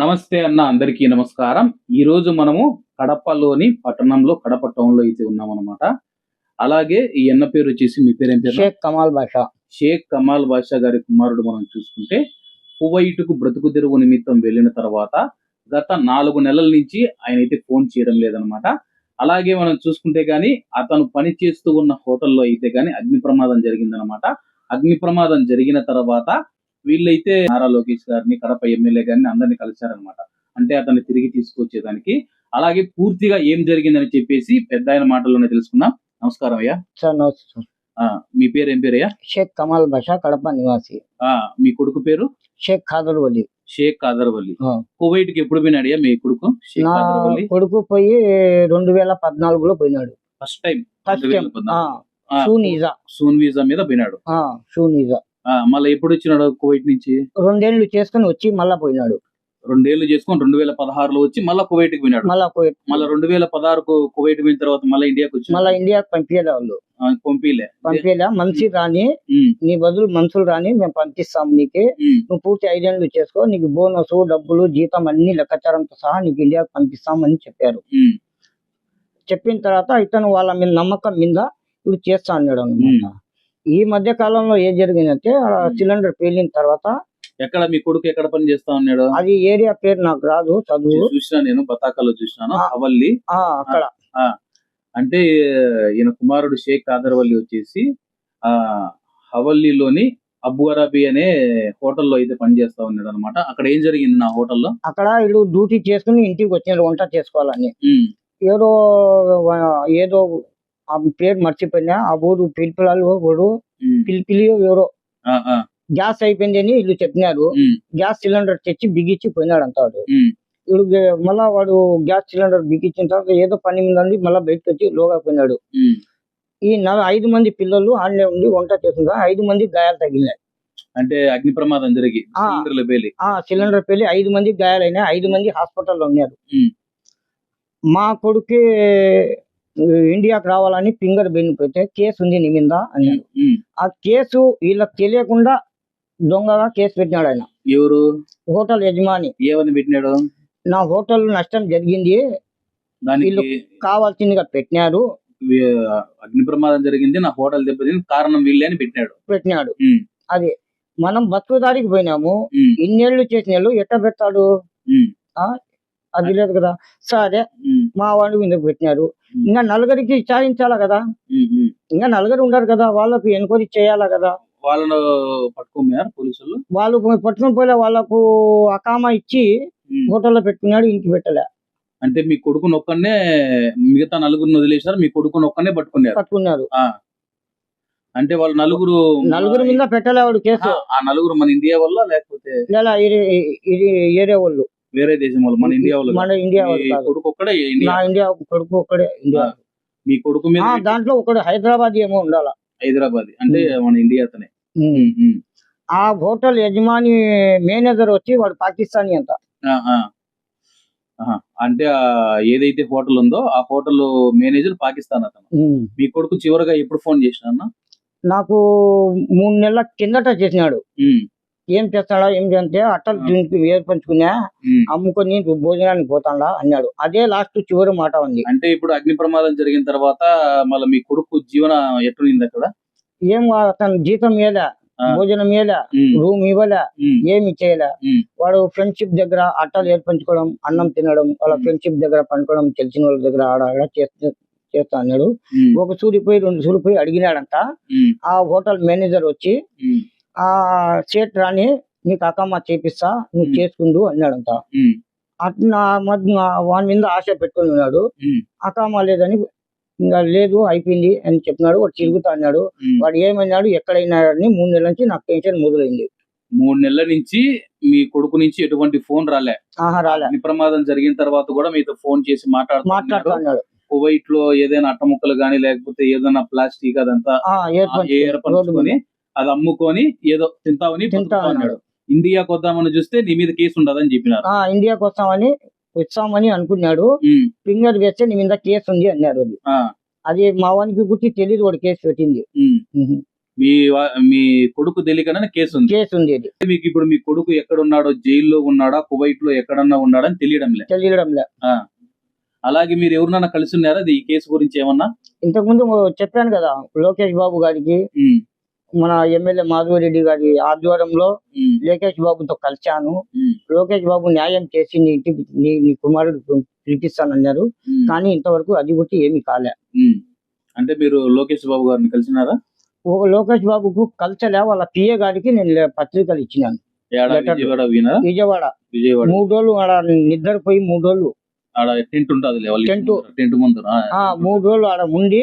నమస్తే అన్న అందరికీ నమస్కారం. ఈ రోజు మనము కడపలోని పట్టణంలో కడప టౌన్లో అయితే ఉన్నాం అనమాట అలాగే ఈ అన్న పేరు వచ్చేసి మీ పేరు ఏం పేరు? షేక్ కమాల్ బాషా. షేక్ కమాల్ బాషా గారి కుమారుడు మనం చూసుకుంటే కువైటుకు బ్రతుకు తెరువు నిమిత్తం వెళ్ళిన తర్వాత గత నాలుగు నెలల నుంచి ఆయన అయితే ఫోన్ చేయడం లేదనమాట అలాగే మనం చూసుకుంటే గానీ అతను పని చేస్తూ ఉన్న హోటల్లో అయితే గానీ అగ్ని ప్రమాదం జరిగిందనమాట అగ్ని ప్రమాదం జరిగిన తర్వాత వీళ్ళైతే నారా లోకేష్ గారిని కడప ఎమ్మెల్యే గారిని అందరినీ కలిశారనమాట అంటే అతన్ని తిరిగి తీసుకొచ్చేదానికి. అలాగే పూర్తిగా ఏం జరిగిందని చెప్పేసి పెద్ద ఆయన మాటల్లోనే తెలుసుకుందాం. నమస్కారం అయ్యా. సార్ నమస్తే ఆ, మీ పేరు ఏం పేరయ్యా? షేక్ కమాల్ బాషా కడప నివాసి. ఆ, మీ కొడుకు పేరు? షేక్ ఖాదర్ వలి షేక్ కాదర్వల్లి ఆ. కువైట్కి ఎప్పుడు పోయినాడయ్యా మీ కొడుకు? నా కొడుకు పోయి రెండు వేల పద్నాలుగులో పోయినాడు. First time first time. Soon visa మీద పోయినాడు. షూనీజా. ఆ, మళ్ళీ ఎప్పుడు వచ్చినాడు కువైట్ నుంచి? రెండేళ్ళు చేసుకుని వచ్చి మళ్ళా పోయినాడు. రెండేళ్ళు చేసుకొని రెండు వేల పదహారులో వచ్చి మళ్ళీ కువైట్కి పోయినాడు. మళ్ళా పోయి మళ్ళీ రెండు వేల పదహారుకు కువైట్ పోయిన తర్వాత మళ్ళీ ఇండియాకి వచ్చి మళ్ళా ఇండియాకి పంపించలే వాళ్ళు. పంపిలే పంపించలే మనిషి రాని నీ బదులు మనుషులు రాని మేము పంపిస్తాం నీకు. నువ్వు పూర్తి ఐదేళ్ళు చేసుకో నీకు బోనస్ డబ్బులు జీతం అన్ని లెక్కాచారంతో సహా నీకు ఇండియాకి పంపిస్తామని చెప్పారు. ఉమ్, చెప్పిన తర్వాత ఇతను వాళ్ళ మీద నమ్మకం మీద ఇప్పుడు చేస్తా అన్నాడు అనమాట ఈ మధ్య కాలంలో ఏం జరిగిందంటే. సిలిండర్ పేలిన తర్వాత ఎక్కడ మీ కొడుకు ఎక్కడ పని చేస్తా ఉన్నాడు? అది ఏరియా పేరు నాకు రాదు చదువు. చూసినా నేను బతాకాలో చూసినాను ఆ. అక్కడ. అంటే ఈయన కుమారుడు షేక్ కాదర్వల్లి వచ్చేసి ఆ హవల్లిలోని అబు అరాబీ అనే హోటల్లో అయితే పనిచేస్తా ఉన్నాడు అనమాట అక్కడ ఏం జరిగింది నా హోటల్లో? అక్కడ వీళ్ళు డ్యూటీ చేసుకుని ఇంటికి వచ్చిన వంట చేసుకోవాలని. ఏదో ఏదో ఆ పేరు మర్చిపోయినా ఆ ఊరు పిలిపిలాలు ఊరు పిలిపిలి ఎవరో. గ్యాస్ అయిపోయిందని వీళ్ళు చెప్పినారు. గ్యాస్ సిలిండర్ తెచ్చి బిగించి పోయినాడు అంతా వాడు. ఉమ్, ఇప్పుడు మళ్ళా వాడు గ్యాస్ సిలిండర్ బిగించిన తర్వాత ఏదో పని మీద మళ్ళా బయటకు వచ్చి లోగా పోయినాడు. ఈ నల ఐదు మంది పిల్లలు ఆడనే ఉండి వంట చేస్తుందా ఐదు మంది గాయాలు తగిలినాయి. అంటే అగ్ని ప్రమాదం జరిగి ఆ. సిలిండర్లు పేలి. ఆ సిలిండర్ పెళ్ళి ఐదు మంది గాయాలైనాయి ఐదు మంది హాస్పిటల్లో ఉన్నారు. మా కొడుకు ఇండియాకి రావాలని ఫింగర్ బెయిన్ పెడితే కేసు ఉంది నీ మీద అన్నాడు. ఉమ్. ఆ కేసు వీళ్ళకి తెలియకుండా దొంగగా కేసు పెట్టినాడు ఆయన. ఎవరు? హోటల్ యజమాని. ఏమని పెట్టినాడు? నా హోటల్ నష్టం జరిగింది. దానికి వీళ్ళు- కావాల్సిందిగా పెట్టినారు. అగ్ని ప్రమాదం జరిగింది నా హోటల్ దెబ్బతింది కారణం వీళ్ళే అని పెట్టినాడు. పెట్టినాడు. అది మనం బతుకుదారికి పోయినాము. ఉమ్, ఇన్నేళ్ళు చేసినాళ్ళు ఎట్లా పెడతాడు? అది లేదు కదా. సరే మా వాళ్ళు ఇందుకు పెట్టినారు? ఇంకా నలుగురికి విచారించాలా కదా. ఇంకా నలుగురు ఉండరు కదా వాళ్ళకు ఎంక్వైరీ చేయాలా కదా? వాళ్ళను పట్టుకోమన్నారు పోలీసులు? వాళ్ళు పోయి పట్టుకుని పోలే వాళ్ళకు అకామా ఇచ్చి. హోటల్లో పెట్టుకున్నాడు ఇంటికి పెట్టలే. అంటే మీ కొడుకుని ఒక్కనే మిగతా నలుగురిని వదిలేశారు మీ కొడుకుని ఒక్కనే పట్టుకున్నారు? పట్టుకున్నారు. అంటే వాళ్ళు నలుగురు నలుగురు మీద పెట్టలే వాడు కేసు. ఆ, నలుగురు మన ఇండియా వల్ల లేకపోతే ఏరే వాళ్ళు. వేరే దేశం వాళ్ళు మన ఇండియా వాళ్ళు మన ఇండియా వాళ్ళు కొడుకు ఒక్కడే నా ఇండియా కొడుకు ఒక్కడే ఇండియా. మీ కొడుకు మీద దాంట్లో ఒకడు హైదరాబాద్ ఏమో ఉండాల. హైదరాబాద్ అంటే మన ఇండియా అతనే. ఆ హోటల్ యజమాని మేనేజర్ వచ్చి వాడు పాకిస్తానీ అంట. అంటే ఏదైతే హోటల్ ఉందో ఆ హోటల్ మేనేజర్ పాకిస్తాన్ అతను. మీ కొడుకు చివరగా ఎప్పుడు ఫోన్ చేసిన నాకు మూడు నెలల కిందట చేసినాడు. ఏం చేస్తాడా ఏం చేస్తే అట్టలు దీనికి ఏర్పంచుకున్నా అమ్ముకొని భోజనానికి పోతాడా అన్నాడు. అదే లాస్ట్ చివరి మాట ఉంది. అంటే ఇప్పుడు అగ్ని ప్రమాదం జరిగిన తర్వాత మళ్ళీ మీ కొడుకు జీవన ఎట్లుంది అక్కడ? ఏం అతను జీతం ఆ. భోజనం ఉమ్, రూమ్ ఇవ్వలే ఏమి చేయలే. వాడు ఫ్రెండ్షిప్ దగ్గర అట్టలు ఏర్పంచుకోవడం అన్నం తినడం వాళ్ళ. ఫ్రెండ్షిప్ దగ్గర పండుకోవడం తెలిసిన వాళ్ళ దగ్గర ఆడ చేస్తా చేస్తా అన్నాడు. ఒక సూరిపోయి రెండు సూరిపోయి అడిగినాడంట. ఆ హోటల్ మేనేజర్ వచ్చి ఆ సేట్ రాని నీకు అకమ్మా చేపిస్తా నువ్వు. చేసుకుండు అన్నాడంట. ఉమ్, అట్లా వాని మీద ఆశ పెట్టుకుని ఉన్నాడు. అకామా లేదని ఇంకా లేదు అయిపోయింది అని చెప్పినాడు. వాడు తిరుగుతా అన్నాడు. వాడు ఏమన్నాడు? ఎక్కడైనా అని మూడు నెలల నుంచి నాకు టెన్షన్ మొదలైంది. మూడు నెలల నుంచి మీ కొడుకు నుంచి ఎటువంటి ఫోన్ రాలే. ఆహా రాలే. ప్రమాదం జరిగిన తర్వాత కూడా మీతో ఫోన్ చేసి మాట్లాడుతా మాట్లాడుతున్నాడు అన్నాడు కువైట్లో ఏదైనా అట్టముక్కలు గానీ లేకపోతే ఏదైనా ప్లాస్టిక్ అదంతా ఏర్పరచుకొని. అది అమ్ముకొని ఏదో తింటామని తింటా బతుకుతా అన్నాడు. ఉన్నాడు ఇండియాకి వద్దామని చూస్తే నీ మీద కేసు ఉండదని చెప్పినారు. ఆ ఇండియాకి వస్తామని వచ్చామని అనుకున్నాడు. ఫింగర్ వేస్తే నీ మీద కేసు ఉంది అన్నారు అది. ఆ, అది మా వానికి గుర్తి తెలియదు వాడు కేసు పెట్టింది. మీ మీ కొడుకు తెలియకనే కేసు ఉంది. కేసు ఉంది మీకు ఇప్పుడు మీ కొడుకు ఎక్కడ ఉన్నాడో జైల్లో ఉన్నాడా కువైట్లో ఎక్కడన్నా ఉన్నాడని తెలియడం లే. తెలియడం లే. అలాగే మీరు ఎవరినన్నా కలిసి ఉన్నారా? అది ఈ కేసు గురించి ఏమన్నా? ఇంతకు ముందు చెప్పాను కదా లోకేష్ బాబు గారికి. మన ఎమ్మెల్యే మాధవరెడ్డి గారి ఆధ్వర్యంలో లోకేష్ బాబుతో కలిశాను. లోకేష్ బాబు న్యాయం చేసి నీ ఇంటికి నీ నీ కుమారుడు పిలిపిస్తానన్నారు కానీ ఇంతవరకు అది కూడా ఏమీ కాలే. అంటే మీరు లోకేష్ బాబు గారిని కలిసినారా? ఒక లోకేష్ బాబుకు కలిసలే. వాళ్ళ పిఏ గారికి నేను పత్రికలు ఇచ్చినాను. విజయవాడ మూడు రోజులు ఆడ నిద్రపోయి మూడు రోజులు టెంట్ ఉంటుంది టెంట్. టెంట్ ముందు. మూడు రోజులు ఆడ ఉండి.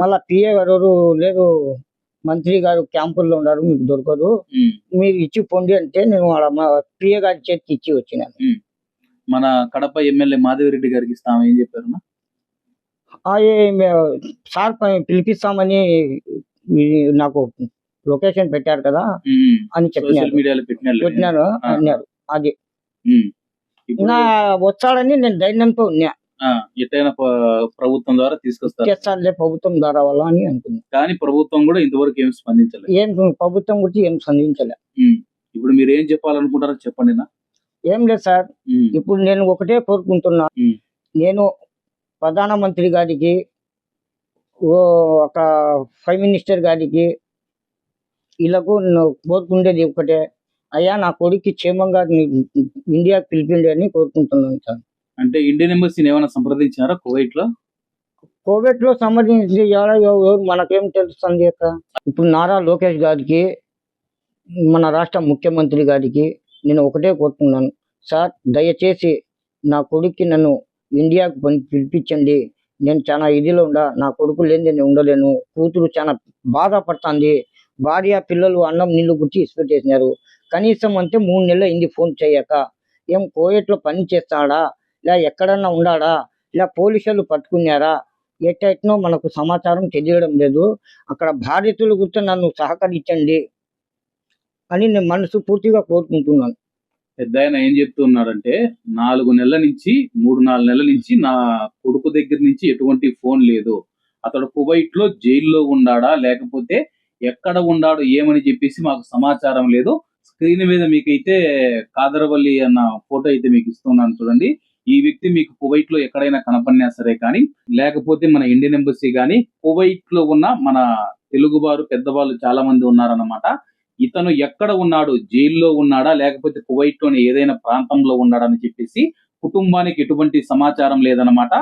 మళ్ళా పిఏ గారు లేదు మంత్రి గారు క్యాంపుల్లో ఉన్నారు మీకు దొరకదు. మీరు ఇచ్చి పొండి అంటే నేను మా పిఏ గారి చేతికి ఇచ్చి వచ్చినాను మన కడప ఎమ్మెల్యే మాధవిరెడ్డి గారికి ఇస్తాం ఏం చెప్పారు సార్ పిలిపిస్తామని నాకు లొకేషన్ పెట్టారు కదా అని ఆ. అన్నారు. అది. వచ్చాడని నేను ధైర్యంతో ఉన్నా. ఎట్టైనా ప్రభుత్వం ద్వారా తీసుకొస్తారు. చేస్తానులే ప్రభుత్వం ద్వారా వల్ల అని అనుకున్నా కానీ ప్రభుత్వం కూడా ఇంతవరకు ఏం స్పందించలేదు. ఏం ప్రభుత్వం గురించి ఏం స్పందించలే. ఇప్పుడు మీరు ఏం చెప్పాలనుకుంటారో చెప్పండి నా ఏం లేదు సార్. ఇప్పుడు నేను ఒకటే కోరుకుంటున్నా. నేను ప్రధానమంత్రి గారికి ఓ ఒక ప్రైమ్ మినిస్టర్ గారికి నేను కోరుకుండేది ఒకటే. అయ్యా నా కొడుక్కి క్షేమంగా ఇండియాకి పిలిపిండి అని కోరుకుంటున్నాను సార్. అంటే ఇండియన్ ఎంబసీని ఏమైనా సంప్రదించారా కువైట్లో కోవిడ్లో సంబంధించి ఎవరో ఎవరు మనకేం తెలుస్తుంది అక్క? ఇప్పుడు నారా లోకేష్ గారికి మన రాష్ట్ర ముఖ్యమంత్రి గారికి నేను ఒకటే కోరుతున్నాను. సార్ దయచేసి నా కొడుక్కి నన్ను ఇండియాకు పిలిపించండి. నేను చాలా ఇదిలో ఉండా నా కొడుకు లేని నేను ఉండలేను. కూతురు చాలా బాధపడుతుంది. భార్య పిల్లలు అన్నం నీళ్ళు గుర్చి ఇసిపెట్టేసినారు కనీసం అంటే మూడు నెలలు అయింది ఫోన్ చేయక. ఏం కోవిడ్లో పని చేస్తాడా? లే ఎక్కడన్నా ఉన్నాడా ఇలా పోలీసులు పట్టుకున్నారా? ఎట్టెట్నో మనకు సమాచారం తెలియడం లేదు. అక్కడ బాధితులు గుర్తు నన్ను సహకరించండి అని నేను మనసు పూర్తిగా కోరుకుంటున్నాను. పెద్ద ఆయన ఏం చెప్తున్నాడంటే నాలుగు నెలల నుంచి మూడు నాలుగు నెలల నుంచి నా కొడుకు దగ్గర నుంచి ఎటువంటి ఫోన్ లేదు. అతడు కువైట్లో జైల్లో ఉన్నాడా లేకపోతే ఎక్కడ ఉన్నాడు ఏమని చెప్పేసి మాకు సమాచారం లేదు. స్క్రీన్ మీద మీకైతే కాదరవల్లి అన్న ఫోటో అయితే మీకు ఇస్తున్నాను చూడండి. ఈ వ్యక్తి మీకు కువైట్లో ఎక్కడైనా కనపడినా సరే కానీ లేకపోతే మన ఇండియన్ ఎంబసీ కానీ కువైట్లో ఉన్న మన తెలుగు వారు పెద్దవాళ్ళు చాలా మంది ఉన్నారన్నమాట. ఇతను ఎక్కడ ఉన్నాడు? జైల్లో ఉన్నాడా? లేకపోతే కువైట్లోని ఏదైనా ప్రాంతంలో ఉన్నాడా అని చెప్పేసి కుటుంబానికి ఎటువంటి సమాచారం లేదన్నమాట.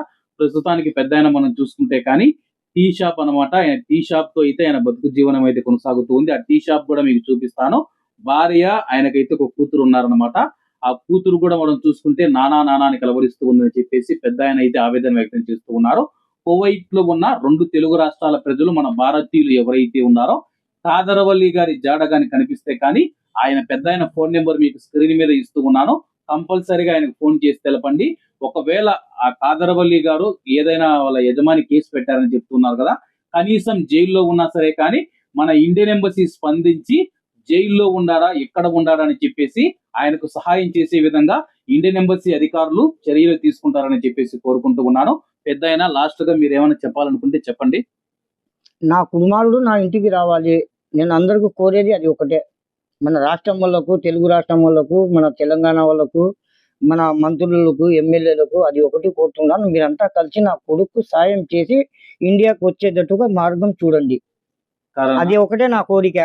ప్రస్తుతానికి పెద్ద మనం చూసుకుంటే కానీ టీ షాప్ అన్నమాట. ఆయన టీ షాప్తో అయితే ఆయన బతుకు జీవనం అయితే కొనసాగుతూ ఉంది. ఆ టీ షాప్ కూడా మీకు చూపిస్తాను. భార్య ఆయనకైతే ఒక కూతురు ఉన్నారనమాట ఆ కూతురు కూడా మనం చూసుకుంటే నానా నానాని కలవరిస్తూ ఉందని చెప్పేసి పెద్ద ఆయన అయితే ఆవేదన వ్యక్తం చేస్తూ ఉన్నారు. కువైట్లో ఉన్న రెండు తెలుగు రాష్ట్రాల ప్రజలు మన భారతీయులు ఎవరైతే ఉన్నారో కాదరవల్లి గారి జాడ కానీ కనిపిస్తే కానీ ఆయన పెద్ద ఆయన ఫోన్ నెంబర్ మీకు స్క్రీన్ మీద ఇస్తూ ఉన్నాను. కంపల్సరీగా ఆయనకు ఫోన్ చేసి తెలపండి. ఒకవేళ ఆ కాదరవల్లి గారు ఏదైనా వాళ్ళ యజమాని కేసు పెట్టారని చెప్తున్నారు కదా కనీసం జైల్లో ఉన్నా సరే కానీ మన ఇండియన్ ఎంబసీ స్పందించి జైల్లో ఉండారా ఎక్కడ ఉండారా అని చెప్పేసి ఆయనకు సహాయం చేసే విధంగా ఇండియన్ ఎంబసీ అధికారులు చర్యలు తీసుకుంటారని చెప్పేసి కోరుకుంటూ ఉన్నాను. పెద్ద అయినా లాస్ట్గా మీరు ఏమైనా చెప్పాలనుకుంటే చెప్పండి. నా కుమారుడు నా ఇంటికి రావాలి. నేను అందరికీ కోరేది అది ఒకటే. మన రాష్ట్రం వాళ్ళకు తెలుగు రాష్ట్రం వాళ్ళకు మన తెలంగాణ వాళ్ళకు మన మంత్రులకు ఎమ్మెల్యేలకు అది ఒకటి కోరుతున్నాను. మీరంతా కలిసి నా కొడుకు సాయం చేసి ఇండియాకు వచ్చేటట్టుగా మార్గం చూడండి. అది ఒకటే నా కోరిక.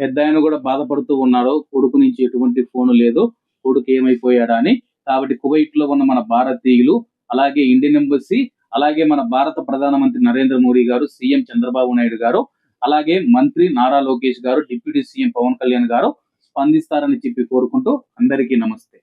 పెద్ద ఆయన కూడా బాధపడుతూ ఉన్నారు కొడుకు నుంచి ఎటువంటి ఫోన్ లేదు కొడుకు ఏమైపోయాడా అని. కాబట్టి కువైట్లో ఉన్న మన భారతీయులు అలాగే ఇండియన్ ఎంబసీ అలాగే మన భారత ప్రధానమంత్రి నరేంద్ర మోడీ గారు సీఎం చంద్రబాబు నాయుడు గారు అలాగే మంత్రి నారా లోకేష్ గారు డిప్యూటీ సీఎం పవన్ కళ్యాణ్ గారు స్పందిస్తారని చెప్పి కోరుకుంటూ అందరికీ నమస్తే.